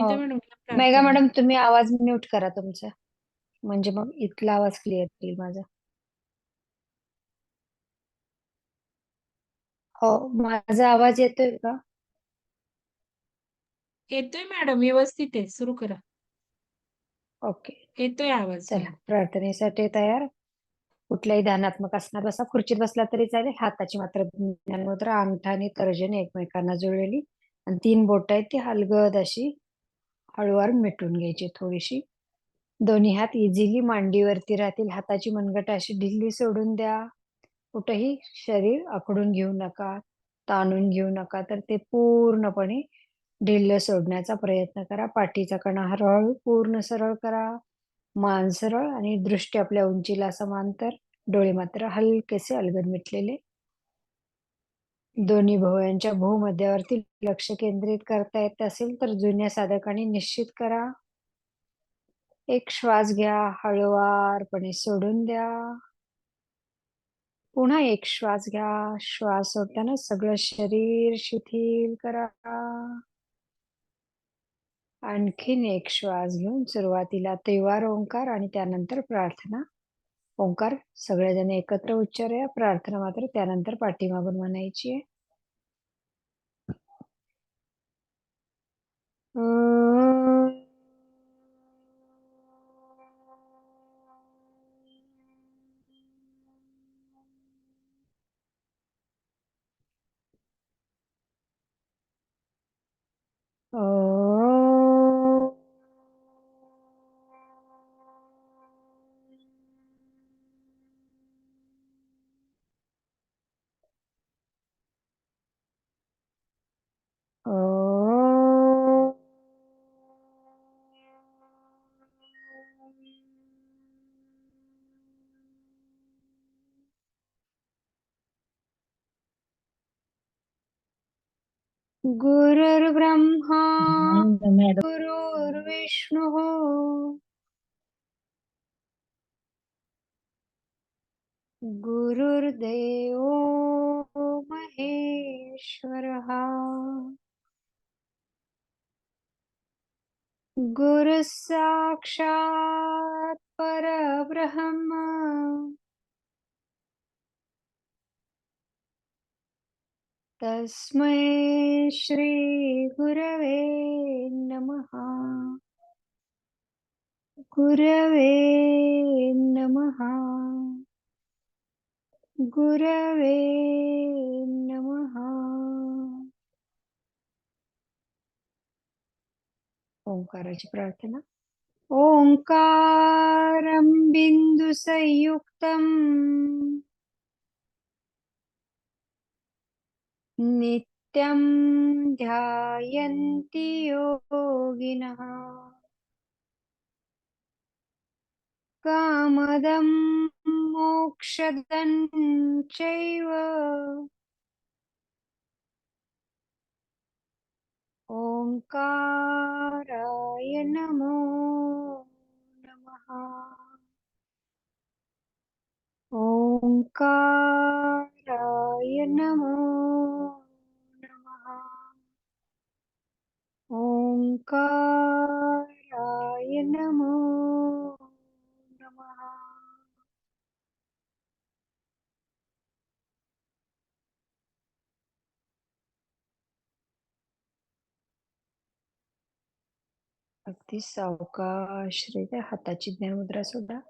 हो. नीता मॅडम मेघा प्रार्थना मॅडम तुम्ही आवाज म्यूट करा तुमचा. म्हणजे मग इथला आवाज क्लिअर येईल माझा. हो माझा आवाज येतोय का? येतोय मॅडम व्यवस्थित आहे. सुरू करा. ओके. येतोय आवाज. चला प्रार्थनेसाठी तयार. कुठल्याही ध्यानात्मक असणार बसा खुर्चीत बसला तरी चालेल. हाताची मात्र ज्ञानमुद्रा अंगठा आणि तर्जनी एकमेकांना जुळलेली. आणि तीन बोट आहेत ती हलगद अशी. हळूवार मिटून घ्यायची थोडीशी. दोन्ही हात इझिली मांडीवरती राहतील. हाताची मनगट अशी ढिल्ली सोडून द्या. कुठेही शरीर आखडून घेऊ नका ताणून घेऊ नका. तर ते पूर्णपणे ढिल्ल सोडण्याचा प्रयत्न करा. पाठीचा कणा हळूहळू पूर्ण सरळ करा. मान सरळ आणि दृष्टी आपल्या उंचीला समांतर. डोळे मात्र हलकेसे अलगद मिटलेले. दोन्ही भुवयांच्या भूमध्यावरती लक्ष केंद्रित करता येत असेल तर जुन्या साधकांनी निश्चित करा. एक श्वास घ्या हळूवारपणे सोडून द्या. पुन्हा एक श्वास घ्या श्वास सोडताना सगळं शरीर शिथिल करा. आणखीन एक श्वास घेऊन सुरुवातीला त्रिवार ओंकार आणि त्यानंतर प्रार्थना. ओंकार सगळेजण एकत्र उच्चारूया प्रार्थना मात्र त्यानंतर पाठीमागून म्हणायची आहे. गुरुर्ब्रह्मा गुरुर्विष्णुः। गुरुर्देवो महेश्वरः। गुरुः साक्षात् परब्रह्म। तस्मै श्री गुरवे नमः। गुरवे नमः। गुरवे नमः। ओंकाराची प्रार्थना। ओंकारं बिन्दुसंयुक्तम्। नित्यं ध्यायन्ति योगिनः। कामदं मोक्षदं चैव। ओंकाराय नमो नमः। ओंकाराय नमो नमः। ओंकाराय नमो नमः। अगदी सावकाश हाताची ज्ञानमुद्रा सोडा.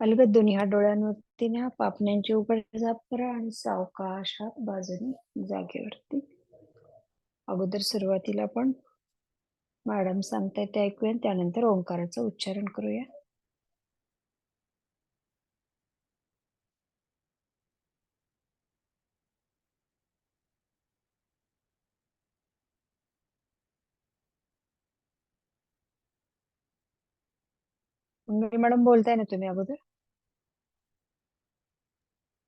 अलगद दोन्ही हात डोळ्यांवरती न्या पापण्यांची उघड करा आणि सावकाश हात बाजूने जागेवरती. अगोदर सुरुवातीला पण मॅडम सांगताय ते ऐकूया त्यानंतर ओंकाराचं उच्चारण करूया. मॅडम बोलताय ना तुम्ही अगोदर?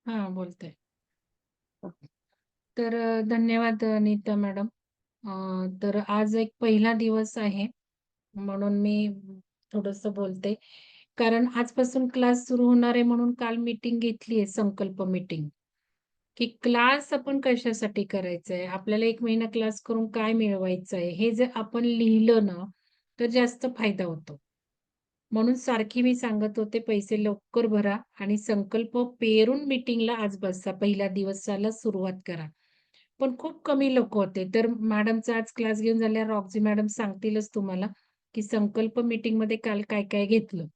हा बोलते. तर धन्यवाद नीता मॅडम. तर आज एक पहिला दिवस आहे म्हणून मी थोडस बोलते. कारण आजपासून क्लास सुरू होणार आहे म्हणून काल मीटिंग घेतली आहे संकल्प मीटिंग. की क्लास आपण कशासाठी करायचा आहे आपल्याला एक महिना क्लास करून काय मिळवायचं आहे हे जर आपण लिहिलं ना तर जास्त फायदा होतो. म्हणून सारखी मी सांगत होते पैसे लवकर भरा आणि संकल्प पेरून मीटिंगला आज बसा. पहिल्या दिवसाला सुरुवात करा. पण खूप कमी लोक होते. तर मॅडमचा आज क्लास घेऊन झाल्यावर रॉक्झी मॅडम सांगतीलच तुम्हाला, की संकल्प मीटिंगमध्ये काल काय-काय घेतलं.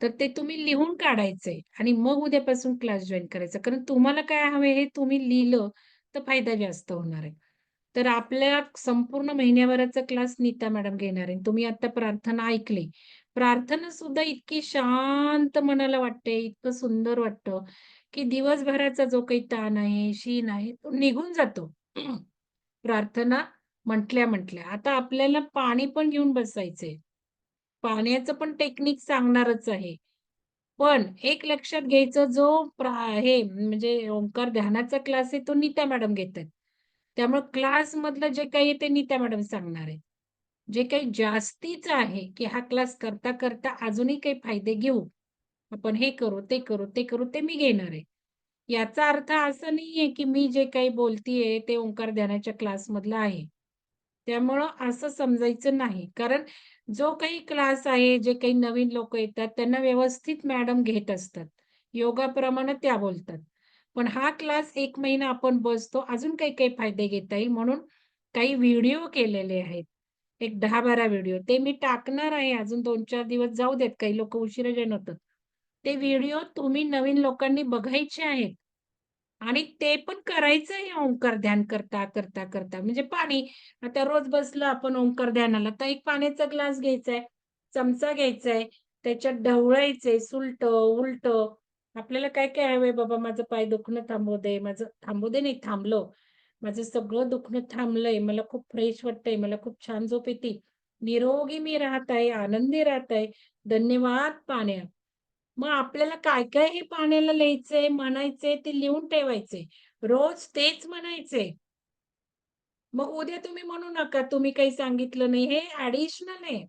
तर ते तुम्ही लिहून काढायचंय आणि मग उद्यापासून क्लास जॉईन करायचा. कारण तुम्हाला काय हवे हे तुम्ही लिहिलं तर फायदा जास्त होणार आहे. तर आपल्या संपूर्ण महिन्याभराचा क्लास नीता मॅडम घेणार आहे. तुम्ही आता प्रार्थना ऐकली. प्रार्थना सुद्धा इतकी शांत मनाला वाटते, इतकं सुंदर वाटतं, की दिवसभराचा जो काही ताण आहे, शीण आहे, तो निघून जातो. प्रार्थना म्हटल्या-म्हटल्या. आता आपल्याला पाणी पण घेऊन बसायचंय. पाण्याचं पण टेक्निक सांगणारच आहे. पण एक लक्षात घ्यायचं जो प्रा हे म्हणजे ओंकार ध्यानाचा क्लास आहे तो नीता मॅडम घेतायत. त्यामुळे क्लासमधलं जे काही आहे ते नीता मॅडम सांगणार आहे. जे काही जास्तीचं आहे, की हा क्लास करता-करता अजूनही काही फायदे घेऊ. आपण हे करू, ते करू, ते करू, ते मी घेणार आहे. याचा अर्थ असा नाहीये, की मी जे काही बोलतीये ते ओंकार ध्यानाच्या क्लासमधलं आहे. त्यामुळं असं समजायचं नाही. कारण जो काही क्लास आहे, जे काही नवीन लोक येतात, त्यांना व्यवस्थित मॅडम घेत असतात. योगाप्रमाणे त्या बोलतात. पण हा क्लास एक महिना आपण बसतो, अजून काही-काही फायदे घेता येईल म्हणून काही व्हिडिओ केलेले आहेत. एक दहा बारा व्हिडिओ ते मी टाकणार आहे. अजून 2-4 दिवस जाऊ देत. काही लोक उशिरा जॉइन ते व्हिडिओ तुम्ही नवीन लोकांनी बघायचे आहेत. आणि ते पण करायचं आहे ओंकार ध्यान करता, करता, करता. म्हणजे पाणी आता रोज बसलो आपण ओंकार ध्यानाला, तर एक पाण्याचा ग्लास घ्यायचा आहे, चमचा घ्यायचा आहे, त्याच्यात ढवळायचंय सुलट उलट आपल्याला काय-काय हवंय बाबा माझं पाय दुखणं थांबू दे, माझं थांबू दे नाही थांबलो माझं सगळं दुखणं थांबलंय, मला खूप फ्रेश वाटतंय, मला खूप छान झोप येते. निरोगी मी राहत आहे, आनंदी राहत आहे. धन्यवाद पाण्या. मग आपल्याला काय-काय हे पाण्याला लिहायचंय, म्हणायचंय ते लिहून ठेवायचंय. रोज तेच म्हणायचंय. मग उद्या तुम्ही म्हणू नका, तुम्ही काही सांगितलं नाही. हे ऍडिशनल आहे.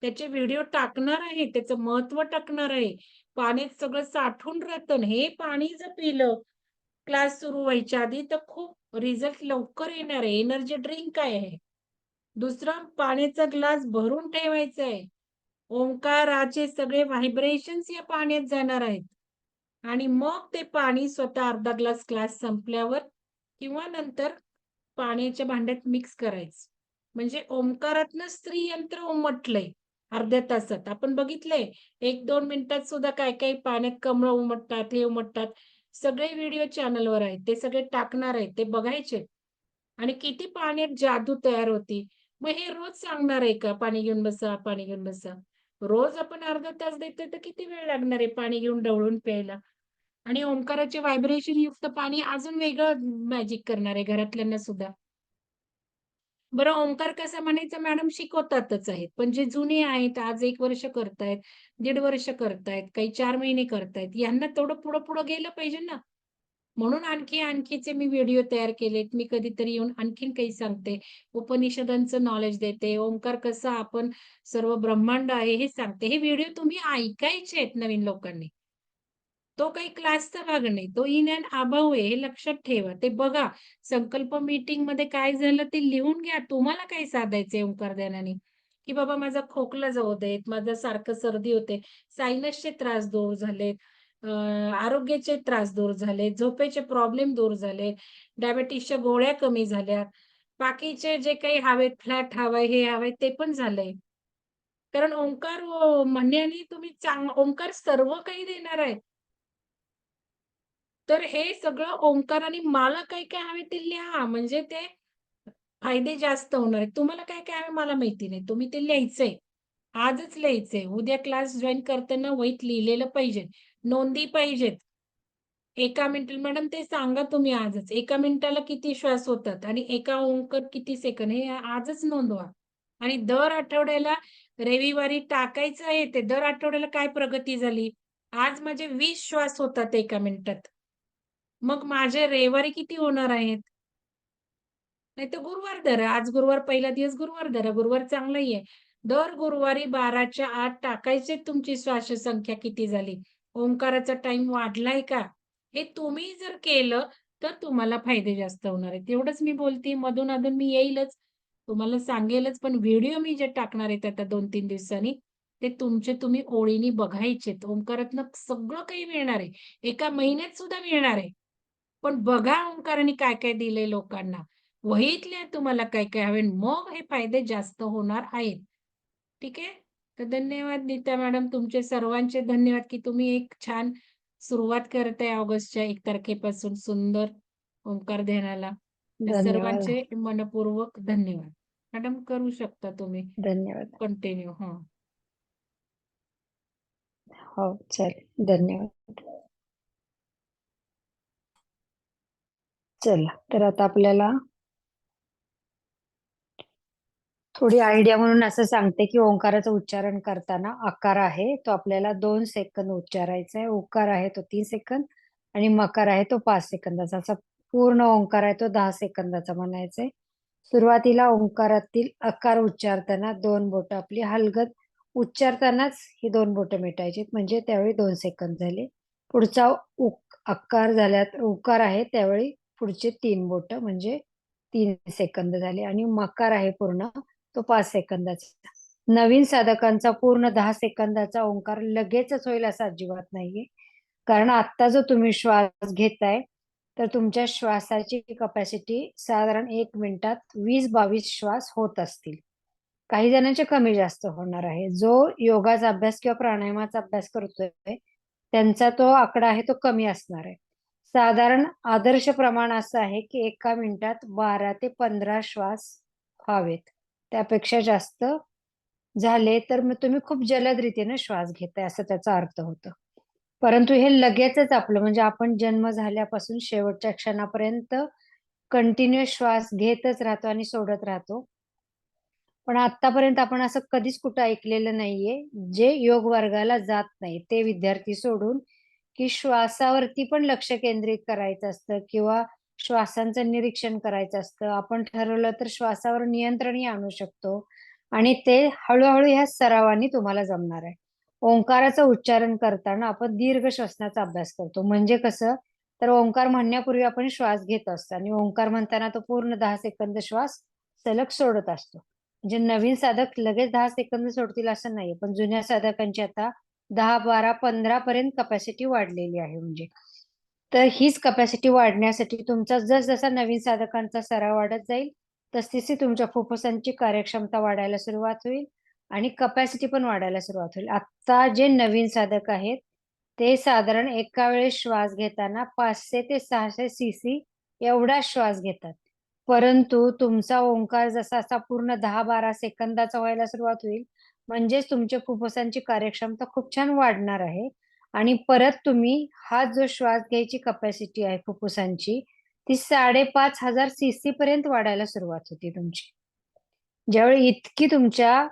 त्याचे व्हिडिओ टाकणार आहे, त्याचं महत्त्व टाकणार आहे. पाण्यात सगळं साठून राहतं हे पाणी जर पिलं क्लास सुरू व्हायच्या आधी, तर खूप रिझल्ट लवकर येणार आहे. एनर्जी ड्रिंक काय आहे. दुसरं पाण्याचा ग्लास भरून ठेवायचा आहे. ओंकाराचे सगळे व्हायब्रेशन्स या पाण्यात जाणार आहेत. आणि मग ते पाणी स्वतः अर्धा ग्लास क्लास संपल्यावर किंवा नंतर पाण्याच्या भांड्यात मिक्स करायचं. म्हणजे ओंकारातनं स्त्रीयंत्र उमटलंय अर्ध्या तासात. आपण बघितलंय 1-2 मिनिटात सुद्धा काय-काय पाण्यात कमळ उमटतात, हे उमटतात. सगळे व्हिडिओ चॅनलवर आहेत. ते सगळे टाकणार आहेत. ते बघायचे. आणि किती पाण्यात जादू तयार होती. मग हे रोज सांगणार आहे का? पाणी घेऊन बसा, पाणी घेऊन बसा. रोज आपण अर्धा तास देतोय तर किती वेळ लागणार आहे पाणी घेऊन डवळून प्यायला? आणि ओंकाराचे व्हायब्रेशन युक्त पाणी अजून वेगळं मॅजिक करणार आहे घरातल्यांना सुद्धा. बरं ओंकार कसा म्हणायचा मॅडम शिकवतातच आहेत. पण जे जुने आहेत, आज एक वर्ष करतायत, दीड वर्ष करतायत, काही चार महिने करतायत, यांना तेवढं पुढं-पुढं गेलं पाहिजे ना. म्हणून आणखी आणखीचे मी व्हिडिओ तयार केलेत. मी कधीतरी येऊन आणखीन काही सांगते. उपनिषदांचं नॉलेज देते. ओंकार कसा आपण सर्व ब्रह्मांड आहे हे सांगते. हे व्हिडिओ तुम्ही ऐकायचे आहेत नवीन लोकांनी. तो काही क्लासचा भाग नाही. तो इन अँड अभाव आहे हे लक्षात ठेवा. ते बघा. संकल्प मीटिंगमध्ये काय झालं ते लिहून घ्या. तुम्हाला काय साधायचं ओंकार ध्यानाने? की बाबा माझा खोकला जाऊ देत, माझं सारखं सर्दी होते, सायनसचे त्रास दूर झालेत, आरोग्याचे त्रास दूर झाले, झोपेचे प्रॉब्लेम दूर झाले, डायबिटीसच्या गोळ्या कमी झाल्या बाकीचे जे काही हवेत, फ्लॅट हवाय हे हवंय ते पण झालंय. कारण ओंकार हो, म्हणण्याने तुम्ही चांग ओंकार सर्व काही देणार आहे. तर हे सगळं ओंकाराने मला काय-काय हवे ते लिहा. म्हणजे ते फायदे जास्त होणार आहेत. तुम्हाला काय-काय हवे मला माहिती नाही. तुम्ही ते लिहायचंय. आजच लिहायचंय. उद्या क्लास जॉईन करताना वहीत लिहिलेलं पाहिजे. नोंदी पाहिजेत. एका मिनिटात मॅडम ते सांगा तुम्ही आजच. एका मिनिटाला किती श्वास होतात आणि एका ओंकार किती सेकंद हे आजच नोंदवा. आणि दर आठवड्याला रविवारी टाकायचं आहे ते. दर आठवड्याला काय प्रगती झाली? आज माझे वीस श्वास होतात एका मिनिटात. मग माझे रविवारी किती होणार आहेत? नाहीतर गुरुवार धरा. आज गुरुवार पहिला दिवस गुरुवार धरा. गुरुवार चांगलाही आहे. दर गुरुवारी 12च्या आत टाकायचे तुमची श्वास संख्या किती झाली. ओंकाराचा टाइम वाढलाय का? हे तुम्ही जर केलं तर तुम्हाला फायदे जास्त होणार आहेत. एवढंच मी बोलते. मधून-अधून मी येईलच. तुम्हाला सांगेलच पण व्हिडिओ मी जे टाकणार आहेत आता 2-3 दिवसांनी, ते तुमचे तुम्ही ओळीने बघायचेत. ओंकारातनं सगळं काही मिळणार आहे. एका महिन्यात सुद्धा मिळणार आहे. पण बघा ओंकाराने काय-काय दिलंय लोकांना. वहीतले तुम्हाला काय-काय हवे मग हे फायदे जास्त होणार आहेत. ठीक आहे? तर धन्यवाद नीता मॅडम. तुमचे सर्वांचे धन्यवाद, की तुम्ही एक छान सुरुवात करताय ऑगस्टच्या 1 तारखेपासून सुंदर ओंकार ध्यानाला. सर्वांचे मनःपूर्वक धन्यवाद. मॅडम करू शकता तुम्ही धन्यवाद. कंटिन्यू. हां. हो, चालेल. धन्यवाद. चला, तर आता आपल्याला थोडी आयडिया म्हणून असं सांगते, की ओंकाराचं उच्चारण करताना आकार आहे, तो आपल्याला दोन सेकंद उच्चारायचा आहे. ओकार आहे तो तीन सेकंद आणि मकार आहे तो पाच सेकंदाचा. असा पूर्ण ओंकार आहे तो दहा सेकंदाचा म्हणायचा आहे. सुरुवातीला ओंकारातील आकार उच्चारताना दोन बोटं आपली हलगत उच्चारतानाच ही दोन बोटं मिटायची म्हणजे त्यावेळी दोन सेकंद झाले. पुढचा उक आकार झाल्यात उकार आहे त्यावेळी पुढचे तीन बोट म्हणजे तीन सेकंद झाले आणि मकार आहे पूर्ण तो पाच सेकंदाचा. नवीन साधकांचा पूर्ण दहा सेकंदाचा ओंकार लगेचच होईल असं अजिबात नाहीये. कारण आत्ता जो तुम्ही श्वास घेताय, तर तुमच्या श्वासाची कपॅसिटी साधारण एक मिनिटात 20-22 श्वास होत असतील. काही जणांचे कमी जास्त होणार आहे. जो योगाचा अभ्यास किंवा प्राणायामाचा अभ्यास करतोय, त्यांचा तो आकडा आहे तो कमी असणार आहे. साधारण आदर्श प्रमाण असं आहे, की एका मिनिटात 12 ते 15 श्वास व्हावेत. त्यापेक्षा जास्त झाले तर मग तुम्ही खूप जलद रीतीने श्वास घेताय असं त्याचा अर्थ होतो. परंतु हे लगेचच आपलं म्हणजे आपण जन्म झाल्यापासून शेवटच्या क्षणापर्यंत कंटिन्युअस श्वास घेतच राहतो आणि सोडत राहतो. पण आतापर्यंत आपण असं कधीच कुठं ऐकलेलं नाहीये, जे योग वर्गाला जात नाही. ते विद्यार्थी सोडून, की श्वासावरती पण लक्ष केंद्रित करायचं असतं किंवा श्वासांचं निरीक्षण करायचं असतं. आपण ठरवलं तर श्वासावर नियंत्रणही आणू शकतो आणि ते हळूहळू ह्या सरावानी तुम्हाला जमणार आहे. ओंकाराचं उच्चारण करताना आपण दीर्घ श्वसनाचा अभ्यास करतो. म्हणजे कसं? तर ओंकार म्हणण्यापूर्वी आपण श्वास घेत असतो आणि ओंकार म्हणताना तो पूर्ण दहा सेकंद श्वास सलग सोडत असतो. म्हणजे नवीन साधक लगेच दहा सेकंद सोडतील असं नाहीये. पण जुन्या साधकांची आता 10, 12, 15 पर्यंत कपॅसिटी वाढलेली आहे म्हणजे. तर हीच कपॅसिटी वाढण्यासाठी तुमचा जसजसा नवीन साधकांचा सराव वाढत जाईल, तसतशी तुमच्या फुफ्फुसांची कार्यक्षमता वाढायला सुरुवात होईल आणि कपॅसिटी पण वाढायला सुरुवात होईल. आत्ता जे नवीन साधक आहेत, ते साधारण एका वेळेस श्वास घेताना पाचशे ते 600 सीसी एवढा श्वास घेतात. परंतु तुमचा ओंकार जसा असा पूर्ण दहा बारा सेकंदाचा व्हायला सुरुवात होईल, म्हणजेच तुमच्या फुफ्फुसांची कार्यक्षमता खूप छान वाढणार आहे आणि परत तुम्ही हा जो श्वास घ्यायची कपॅसिटी आहे फुफ्फुसांची, ती साडेपाच हजार सी सी पर्यंत वाढायला सुरुवात होते तुमची. ज्यावेळी इतकी तुमच्या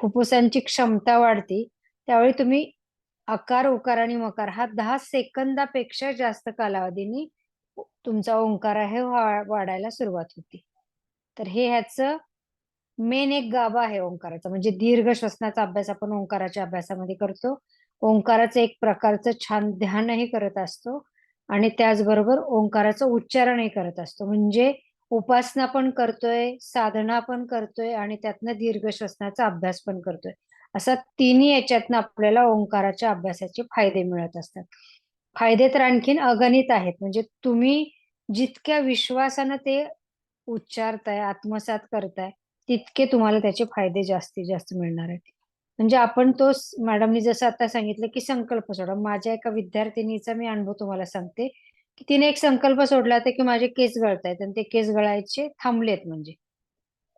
फुफ्फुसांची क्षमता वाढते, त्यावेळी तुम्ही आकार, उकार आणि मकार हा दहा सेकंदापेक्षा जास्त कालावधीने तुमचा ओंकार आहे वाढायला सुरुवात होते. तर हे ह्याचं मेन एक गाभा आहे ओंकाराचा. म्हणजे दीर्घ श्वसनाचा अभ्यास आपण ओंकाराच्या अभ्यासामध्ये करतो. ओंकाराचं एक प्रकारचं छान ध्यानही करत असतो आणि त्याचबरोबर ओंकाराचं उच्चारणही करत असतो. म्हणजे उपासना पण करतोय, साधना पण करतोय आणि त्यातनं दीर्घ श्वसनाचा अभ्यास पण करतोय. असा तिन्ही याच्यातनं आपल्याला ओंकाराच्या अभ्यासाचे फायदे मिळत असतात. फायदे तर आणखीन अगणित आहेत. म्हणजे तुम्ही जितक्या विश्वासानं ते उच्चारताय, आत्मसात करताय, तितके तुम्हाला त्याचे फायदे जास्तीत जास्त मिळणार आहेत. म्हणजे आपण तो मॅडमनी जसं आता सांगितलं, की संकल्प सोडा. माझ्या एका विद्यार्थिनीचा मी अनुभव तुम्हाला सांगते, की तिने एक संकल्प सोडला होता, की माझे केस गळतायत आणि ते केस गळायचे थांबलेत म्हणजे.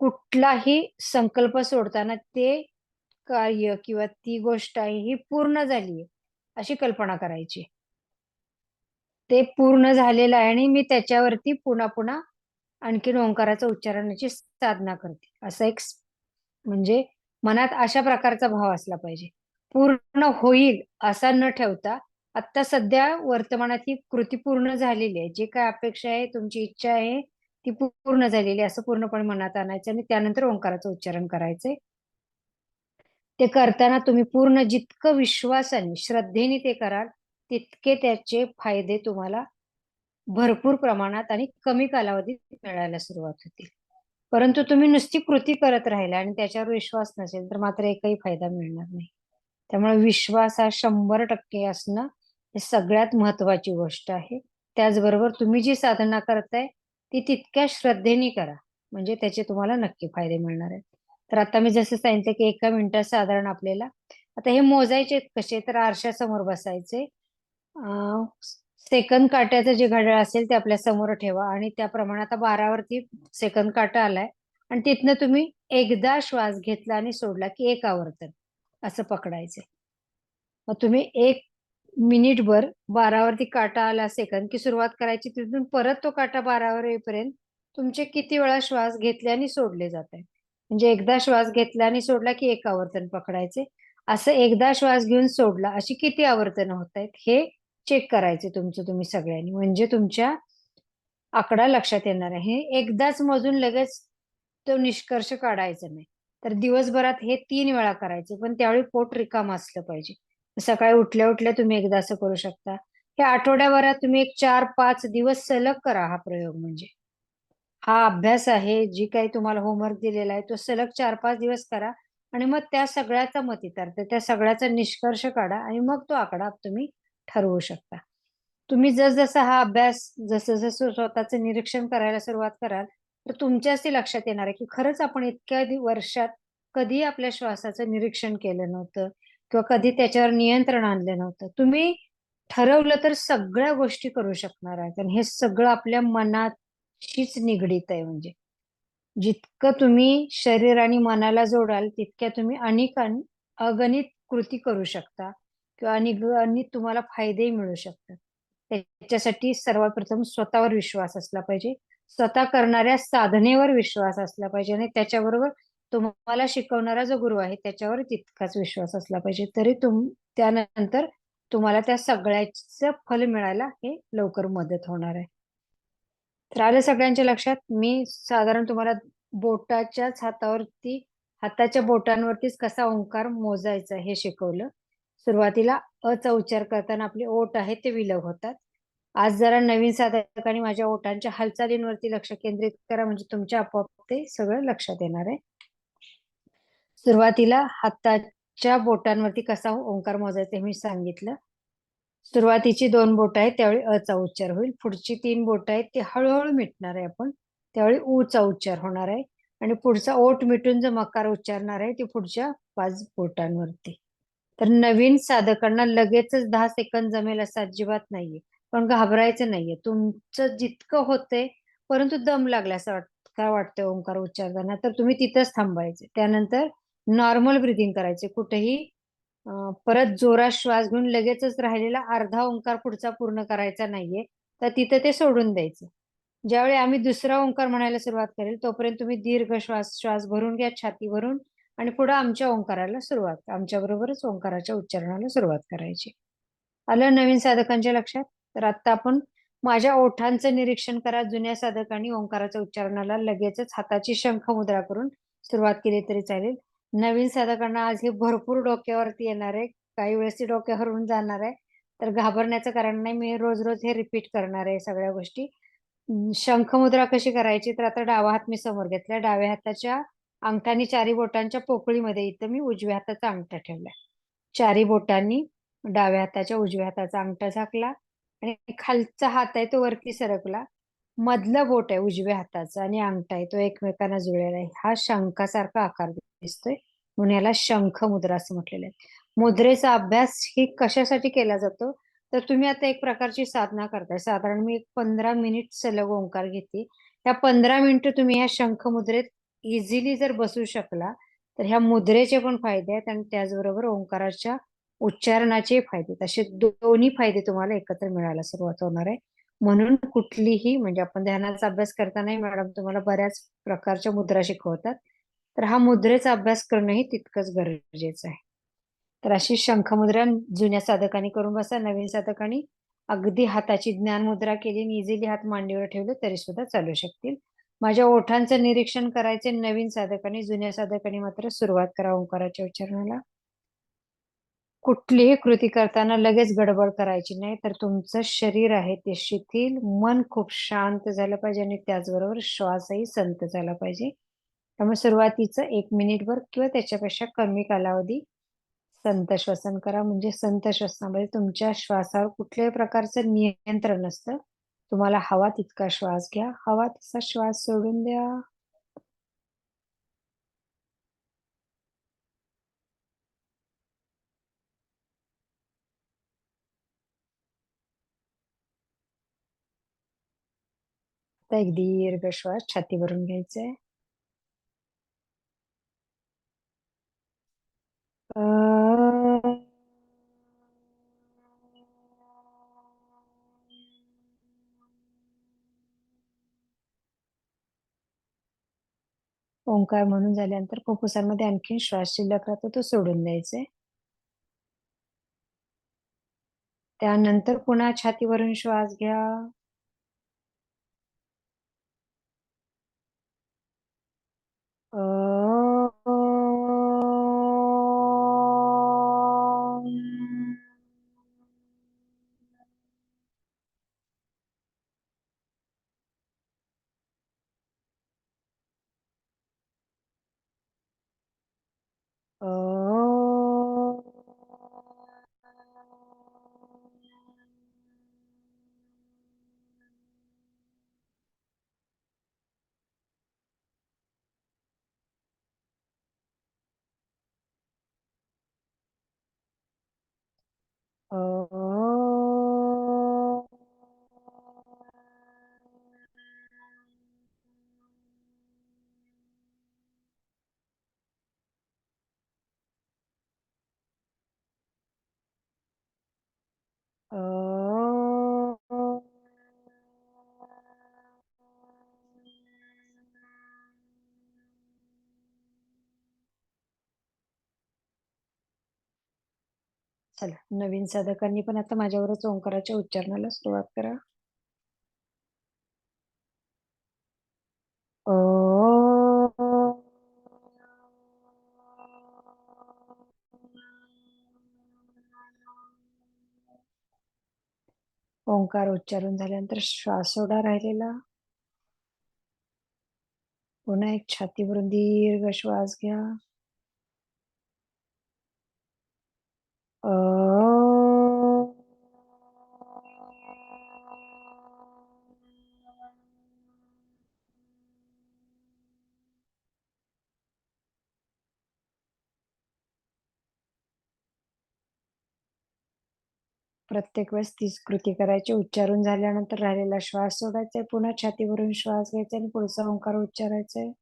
कुठलाही संकल्प सोडताना ते कार्य किंवा ती गोष्ट आहे ही पूर्ण झालीये, अशी कल्पना करायची. ते पूर्ण झालेलं आहे आणि मी त्याच्यावरती पुन्हा-पुन्हा आणखीन ओंकाराचं उच्चारणाची साधना करते. असा एक म्हणजे मनात अशा प्रकारचा भाव असला पाहिजे. पूर्ण होईल असा न ठेवता, आत्ता सध्या वर्तमानात ही कृती पूर्ण झालेली आहे. जी काय अपेक्षा आहे, तुमची इच्छा आहे, ती पूर्ण झालेली आहे असं पूर्णपणे मनात आणायचं आणि त्यानंतर ओंकाराचं उच्चारण करायचंय. ते करताना तुम्ही पूर्ण जितकं विश्वासाने, श्रद्धेने ते कराल, तितके त्याचे फायदे तुम्हाला भरपूर प्रमाणात आणि कमी कालावधीत मिळायला सुरुवात होतील. परंतु तुम्ही नुसती कृती करत राहिला आणि त्याच्यावर विश्वास नसेल तर मात्र एकही फायदा मिळणार नाही. त्यामुळे विश्वास हा शंभर टक्के असणं हे सगळ्यात महत्वाची गोष्ट आहे. त्याचबरोबर तुम्ही जी साधना करताय ती तितक्या श्रद्धेने करा. म्हणजे त्याचे तुम्हाला नक्की फायदे मिळणार आहेत. तर आता मी जसं सांगितलं की एका मिनिटात साधारण आपल्याला आता हे मोजायचे कसे? तर आरशासमोर बसायचे. सेकंद काट्याचं जे घड्याळ असेल ते आपल्यासमोर ठेवा. आणि त्याप्रमाणे आता बारावरती सेकंद काटा आलाय. आणि तिथनं तुम्ही एकदा श्वास घेतला आणि सोडला की एक आवर्तन. असं पकडायचं मग तुम्ही एक मिनिटभर बारावरती काटा आला सेकंद की सुरुवात करायची तिथून परत तो काटा बारावर येईपर्यंत तुमचे किती वेळा श्वास घेतले आणि सोडले जात आहे म्हणजे एकदा श्वास घेतला आणि सोडला की एक आवर्तन पकडायचे असं एकदा श्वास घेऊन सोडला अशी किती आवर्तन होत आहेत हे चेक करायचे तुमचं तुम्ही सगळ्यांनी. म्हणजे तुमच्या आकडा लक्षात येणार आहे. एकदाच मोजून लगेच तो निष्कर्ष काढायचा नाही. तर दिवसभरात हे तीन वेळा करायचे पण त्यावेळी पोट रिकाम असलं पाहिजे. सकाळी उठल्या उठल्या तुम्ही एकदा असं करू शकता. हे आठवड्याभरात तुम्ही एक चार पाच दिवस सलग करा हा प्रयोग म्हणजे. हा अभ्यास आहे जी काही तुम्हाला होमवर्क दिलेला आहे तो सलग चार पाच दिवस करा आणि मग त्या सगळ्याचा मतितार्थ त्या सगळ्याचा निष्कर्ष काढा आणि मग तो आकडा तुम्ही ठरवू शकता. तुम्ही जसजसा हा अभ्यास जसं जसं स्वतःचं निरीक्षण करायला सुरुवात कराल तर तुमच्याच ते लक्षात येणार आहे की खरंच आपण इतक्या वर्षात कधी आपल्या श्वासाचं निरीक्षण केलं नव्हतं किंवा कधी त्याच्यावर नियंत्रण आणलं नव्हतं. तुम्ही ठरवलं तर सगळ्या गोष्टी करू शकणार आहे कारण हे सगळं आपल्या मनाशीच निगडीत आहे म्हणजे. जितकं तुम्ही शरीर आणि मनाला जोडाल तितक्या तुम्ही अनेक अगणित कृती करू शकता. किंवा अनेक तुम्हाला फायदेही मिळू शकतात. त्याच्यासाठी सर्वात प्रथम स्वतःवर विश्वास असला पाहिजे. स्वतः करणाऱ्या साधनेवर विश्वास असला पाहिजे आणि त्याच्याबरोबर तुम्हाला शिकवणारा जो गुरु आहे त्याच्यावर तितकाच विश्वास असला पाहिजे. तरी तुम त्यानंतर तुम्हाला त्या सगळ्याच फल मिळायला हे लवकर मदत होणार आहे. तर आलं सगळ्यांच्या लक्षात? मी साधारण तुम्हाला बोटाच्याच हातावरती हाताच्या बोटांवरतीच कसा ओंकार मोजायचा हे शिकवलं. सुरुवातीला अचा उच्चार करताना आपले ओट आहेत ते विलग होतात. आज जरा नवीन साधकांनी माझ्या ओठांच्या हालचालींवरती लक्ष केंद्रित करा म्हणजे तुमच्या आपोआप ते सगळं लक्षात येणार आहे. सुरुवातीला हाताच्या बोटांवरती कसा ओंकार मोजायचा हे मी सांगितलं. सुरुवातीची दोन बोट आहेत त्यावेळी अचा उच्चार होईल. पुढची तीन बोट आहेत ते हळूहळू मिटणार आहे आपण. त्यावेळी ऊचा उच्चार होणार आहे. आणि पुढचा ओट मिटून जो मकार उच्चारणार आहे ते पुढच्या पाच बोटांवरती. तर नवीन साधकांना लगेचच दहा सेकंद जमेल असं अजिबात नाहीये. पण घाबरायचं नाहीये. तुमचं जितकं होतंय परंतु दम लागला असं वाट काय वाटतंय ओंकार उच्चारताना तर तुम्ही तिथंच थांबायचे त्यानंतर नॉर्मल ब्रिदिंग करायचे. कुठेही परत जोरात श्वास घेऊन लगेचच राहिलेला अर्धा ओंकार पुढचा पूर्ण करायचा नाहीये. तर तिथं ते सोडून द्यायचं. ज्यावेळी आम्ही दुसरा ओंकार म्हणायला सुरुवात करेल तोपर्यंत तुम्ही दीर्घ श्वास श्वास भरून घ्या छाती भरून आणि पुढे आमच्या ओंकाराला सुरुवात आमच्या बरोबरच ओंकाराच्या उच्चारणाला सुरुवात करायची. आलं नवीन साधकांच्या लक्षात? तर आता आपण माझ्या ओठांचं निरीक्षण करा जुन्या साधकांनी ओंकाराच्या उच्चारणाला लगेचच हाताची शंख मुद्रा करून सुरुवात केली तरी चालेल. नवीन साधकांना आज हे भरपूर डोक्यावरती येणार आहे. काही वेळेस ते डोक्यावरून जाणार आहे. तर घाबरण्याचं कारण नाही मी रोज रोज हे रिपीट करणार आहे सगळ्या गोष्टी. शंख मुद्रा कशी करायची? तर आता डावा हात मी समोर घेतला. डाव्या हाताच्या अंगठानी चारी बोटांच्या पोकळीमध्ये इथं मी उजव्या हाताचा अंगठा ठेवलाय. चारी बोटांनी डाव्या हाताच्या उजव्या हाताचा अंगठा झाकला आणि खालचा हात आहे तो वरती सरकला. मधलं बोट आहे उजव्या हाताचा आणि अंगठा आहे तो एकमेकांना जुळलेला आहे. हा शंखासारखा आकार दिसतोय म्हणून याला शंख मुद्रा असं म्हटलेलं आहे. मुद्रेचा अभ्यास ही कशासाठी केला जातो? तर तुम्ही आता एक प्रकारची साधना करताय. साधारण मी एक पंधरा मिनिट सलग ओंकार घेते. त्या पंधरा मिनिटं तुम्ही ह्या शंख मुद्रेत इझिली जर बसू शकला तर ह्या मुद्रेचे पण फायदे आहेत आणि त्याचबरोबर ओंकाराच्या उच्चारणाचे फायदे आहेत. असे दोन्ही फायदे तुम्हाला एकत्र मिळायला सुरुवात होणार आहे. म्हणून कुठलीही म्हणजे आपण ध्यानाचा अभ्यास करतानाही मॅडम तुम्हाला बऱ्याच प्रकारच्या मुद्रा शिकवतात. तर हा मुद्रेचा अभ्यास करणंही तितकंच गरजेचं आहे. तर अशी शंखमुद्रा जुन्या साधकांनी करून बसा नवीन साधकांनी अगदी हाताची ज्ञान मुद्रा केली आणि इझिली हात मांडीवर ठेवले तरी सुद्धा चालू शकतील. माझ्या ओठांचं निरीक्षण करायचे नवीन साधकांनी जुन्या साधकांनी मात्र सुरुवात करा ओंकाराच्या उच्चारणाला. कुठलीही कृती करताना लगेच गडबड करायची नाही तर तुमचं शरीर आहे ते शिथिल मन खूप शांत झालं पाहिजे आणि त्याचबरोबर श्वासही संत झाला पाहिजे. त्यामुळे सुरुवातीचं एक मिनिटभर किंवा त्याच्यापेक्षा कमी कालावधी संत श्वसन करा. म्हणजे संत श्वसनामध्ये तुमच्या श्वासावर कुठल्याही प्रकारचं नियंत्रण नसतं. तुम्हाला हवा तितका श्वास घ्या. हवा तसा श्वास सोडून द्या. आता एक दीर्घ श्वास छाती भरून घ्यायचा. आहे ओंकार म्हणून झाल्यानंतर फुफ्फुसांमध्ये आणखीन श्वास शिल्लक राहतो तो सोडून द्यायचे. त्यानंतर पुन्हा छातीवरून श्वास घ्या. अ चला नवीन साधकांनी पण आता माझ्यावरच ओंकाराच्या उच्चारणाला सुरुवात करा. ओंकार उच्चारून झाल्यानंतर श्वासोडा राहिलेला. पुन्हा एक छातीवरून दीर्घ श्वास घ्या. प्रत्येक वेळेस तीच कृती करायची. उच्चारून झाल्यानंतर राहिलेला श्वास सोडायचा पुन्हा छातीवरून श्वास घ्यायचा आणि पुढचा ओंकार उच्चारायचा आहे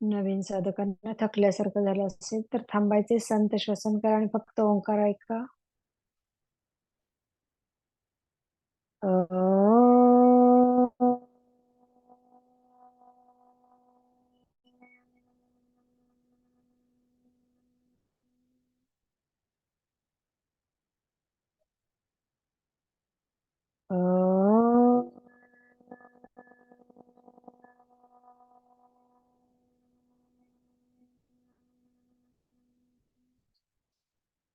नवीन साधकांना थकल्यासारखं झालं असेल तर थांबायचे संत श्वसन करा आणि फक्त ओंकार ऐका. अ,